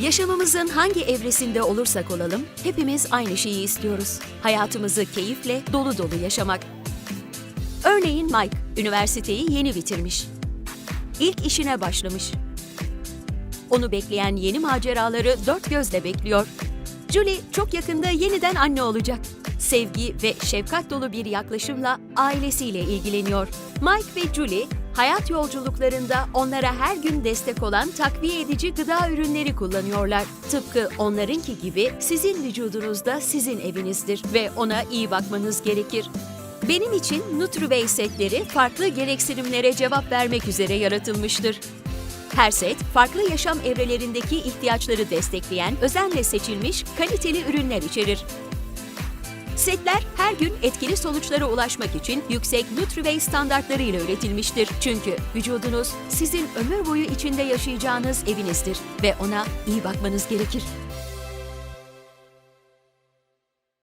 Yaşamımızın hangi evresinde olursak olalım, hepimiz aynı şeyi istiyoruz. Hayatımızı keyifle, dolu dolu yaşamak. Örneğin Mike, üniversiteyi yeni bitirmiş. İlk işine başlamış. Onu bekleyen yeni maceraları dört gözle bekliyor. Julie çok yakında yeniden anne olacak. Sevgi ve şefkat dolu bir yaklaşımla ailesiyle ilgileniyor. Mike ve Julie hayat yolculuklarında onlara her gün destek olan takviye edici gıda ürünleri kullanıyorlar. Tıpkı onlarınki gibi sizin vücudunuzda sizin evinizdir ve ona iyi bakmanız gerekir. Benim için Nutribase setleri farklı gereksinimlere cevap vermek üzere yaratılmıştır. Her set, farklı yaşam evrelerindeki ihtiyaçları destekleyen özenle seçilmiş kaliteli ürünler içerir. Setler her gün etkili sonuçlara ulaşmak için yüksek Nutribase standartlarıyla üretilmiştir. Çünkü vücudunuz sizin ömür boyu içinde yaşayacağınız evinizdir ve ona iyi bakmanız gerekir.